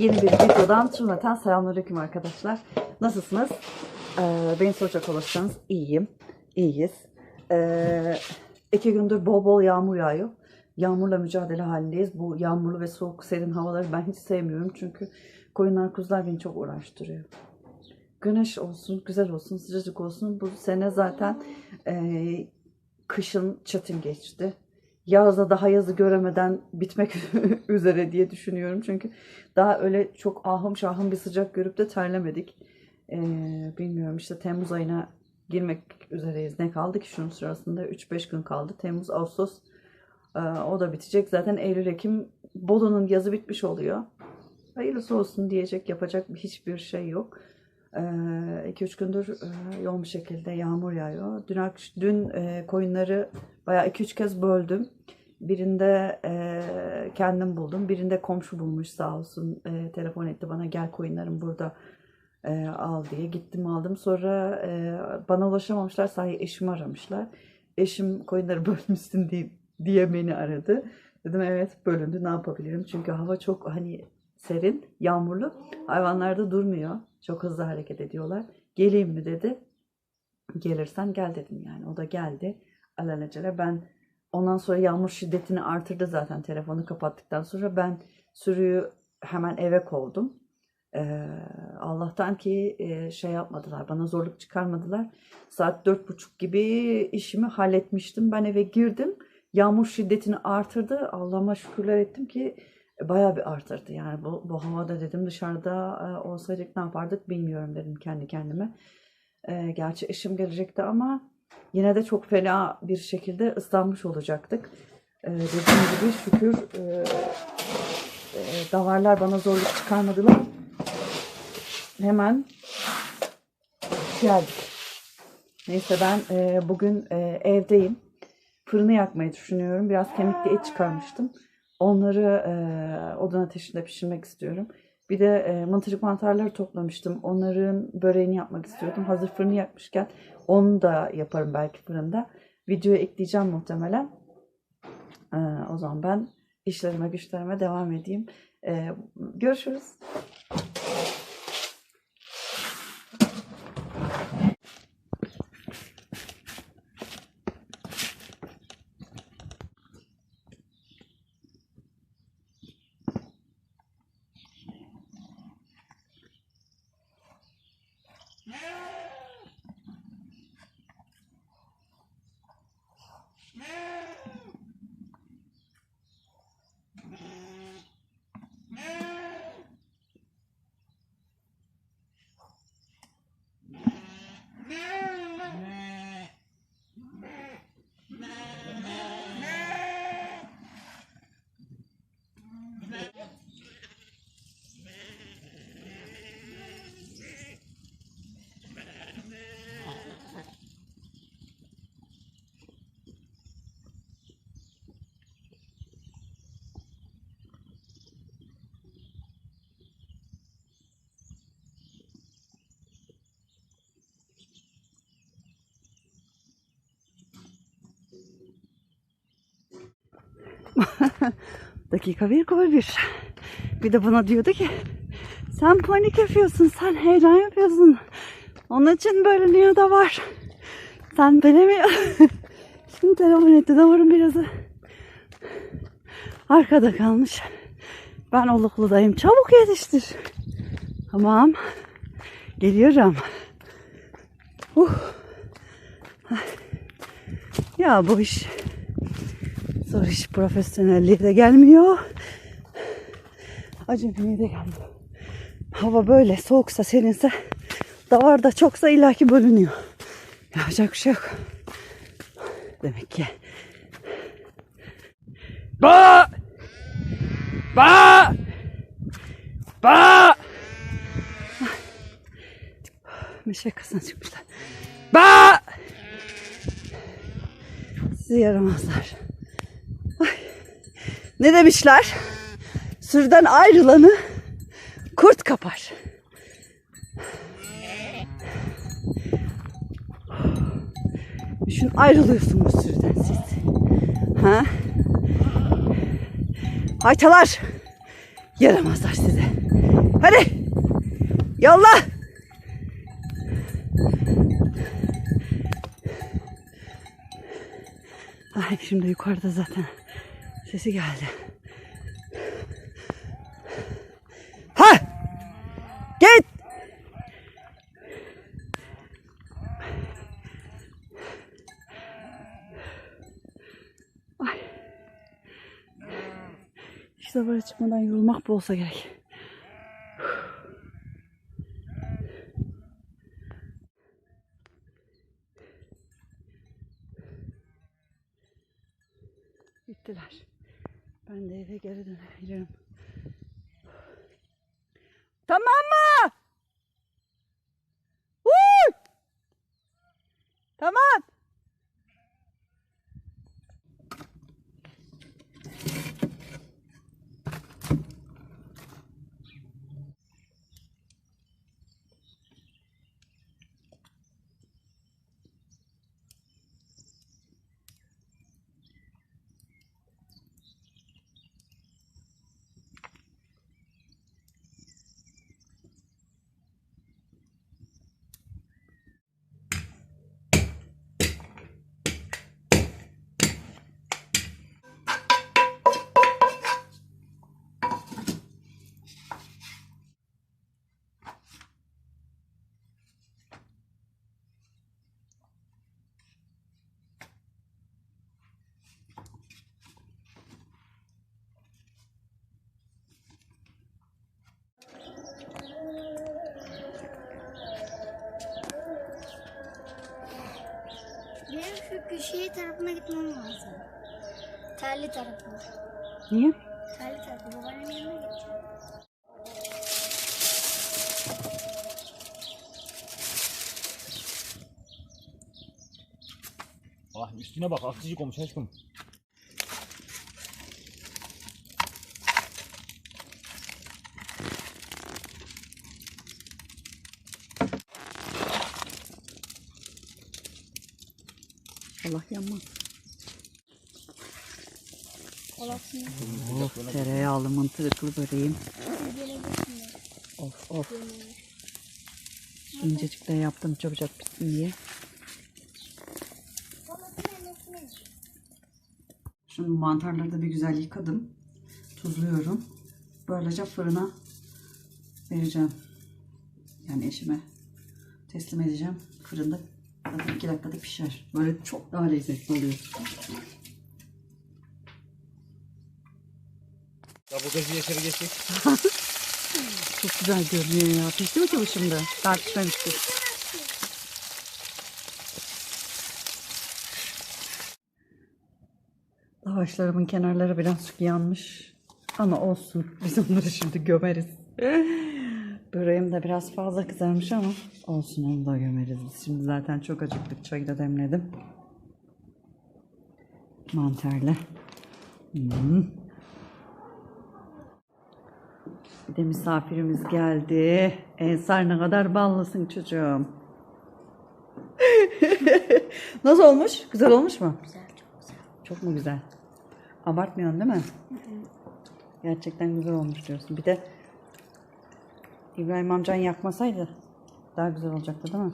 Yeni bir videodan cümleten selamünaleyküm arkadaşlar. Nasılsınız? Ee, beni soracak olursanız iyiyim. İyiyiz. Ee, iki gündür bol bol yağmur yağıyor. Yağmurla mücadele halindeyiz. Bu yağmurlu ve soğuk serin havaları ben hiç sevmiyorum. Çünkü koyunlar kuzular beni çok uğraştırıyor. Güneş olsun, güzel olsun, sıcacık olsun. Bu sene zaten e, kışın çetin geçti. Yazda daha yazı göremeden bitmek üzere diye düşünüyorum. Çünkü daha öyle çok ahım şahım bir sıcak görüp de terlemedik. Ee, bilmiyorum işte Temmuz ayına girmek üzereyiz. Ne kaldı ki şunun sırasında? 3-5 gün kaldı. Temmuz, Ağustos e, o da bitecek. Zaten Eylül, Ekim Bolu'nun yazı bitmiş oluyor. Hayırlısı olsun diyecek yapacak hiçbir şey yok. 2-3 gündür e, yoğun bir şekilde yağmur yağıyor. Dün, dün e, koyunları bayağı 2-3 kez böldüm. Birinde e, kendim buldum. Birinde komşu bulmuş sağ olsun. E, telefon etti bana gel koyunlarım burada e, al diye. Gittim aldım. Sonra e, bana ulaşamamışlar. Sahi eşimi aramışlar. Eşim koyunları bölmüşsün diye, diye beni aradı. Dedim evet bölündü ne yapabilirim? Çünkü hava çok hani serin, yağmurlu. Hayvanlar da durmuyor. Çok hızlı hareket ediyorlar. Geleyim mi dedi. Gelirsen gel dedim yani. O da geldi. Alelacele ben ondan sonra yağmur şiddetini artırdı zaten telefonu kapattıktan sonra ben sürüyü hemen eve kovdum. Ee, Allah'tan ki e, şey yapmadılar, bana zorluk çıkarmadılar. Saat dört buçuk gibi işimi halletmiştim. Ben eve girdim. Yağmur şiddetini artırdı. Allah'ıma şükürler ettim ki e, bayağı bir artırdı. Yani bu, bu havada dedim dışarıda e, olsaydık ne yapardık bilmiyorum dedim kendi kendime. E, gerçi eşim gelecekti ama yine de çok fena bir şekilde ıslanmış olacaktık. E, dediğim gibi şükür e, e, davarlar bana zorluk çıkarmadılar. Hemen geldik. Neyse ben e, bugün evdeyim. Fırını yakmayı düşünüyorum. Biraz kemikli et çıkarmıştım. Onları odun ateşinde pişirmek istiyorum. Bir de e, mıntırık mantarları toplamıştım. Onların böreğini yapmak istiyordum. Hazır fırını yakmışken onu da yaparım belki fırında. Videoya ekleyeceğim muhtemelen. E, o zaman ben işlerime güçlerime devam edeyim. E, görüşürüz. Dakika bir gol bir. Bir de buna diyordu ki sen panik yapıyorsun, sen heyecan yapıyorsun. Onun için böyle niye da var. Sen bilemiyor. Şimdi telefon etti davarın birazı. Arkada kalmış. Ben olukludayım. Çabuk yetiştir. Tamam. Geliyorum. Uh. Ya bu iş Zor iş profesyonelliğe de gelmiyor. Acemiliğe de gelmiyor. Hava böyle soğuksa serinse davar da çoksa illaki bölünüyor. Yapacak bir şey yok. Demek ki. Ba! Ba! Ba! Meşe kasına çıkmışlar. Ba! Sizi yaramazlar. Ne demişler? Sürüden ayrılanı kurt kapar. Düşün ayrılıyorsun bu sürüden siz. Ha? Haytalar. Yaramazlar size. Hadi. Yolla. Ay şimdi yukarıda zaten sesi geldi. Ha! Git! Ay. İşte böyle çıkmadan yorulmak bu olsa gerek. Gittiler. Ben de eve geri dönebilirim. Tamam mı? Uy! Tamam. Benim köşeye tarafına gitmem lazım. Terli tarafına. Niye? Terli tarafına. Babaannemin yanına gideceğim. Ah üstüne bak akıcık olmuş aşkım. Allah yanmaz. Oh, tereyağlı mıntırıklı böreğim. Of of. İncecik de yaptım çabucak bitsin diye. Şimdi mantarları da bir güzel yıkadım. Tuzluyorum. Böylece fırına vereceğim. Yani eşime teslim edeceğim. Fırında zaten iki dakikada pişer. Böyle çok daha lezzetli oluyor. Ya bu gazı yaşarı geçtik. Çok güzel görünüyor ya. Pişti mi ki bu şimdi? Daha pişmemiştir. Lavaşlarımın kenarları biraz yanmış. Ama olsun. Biz onları şimdi gömeriz. Böreğim de biraz fazla kızarmış ama olsun onu da gömeriz. Biz şimdi zaten çok acıktık. Çayı da demledim. Mantarlı. Hmm. Bir de misafirimiz geldi. Ensar ne kadar ballısın çocuğum. Nasıl olmuş? Güzel olmuş mu? Güzel çok güzel. Çok mu güzel? Abartmıyorsun değil mi? Gerçekten güzel olmuş diyorsun. Bir de İbrahim amcan yakmasaydı daha güzel olacaktı değil mi?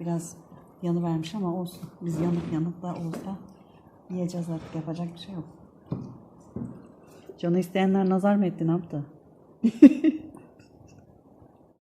Biraz yanı vermiş ama olsun. Biz yanık yanık da olsa yiyeceğiz artık. Yapacak bir şey yok. Canı isteyenler nazar mı etti ne yaptı?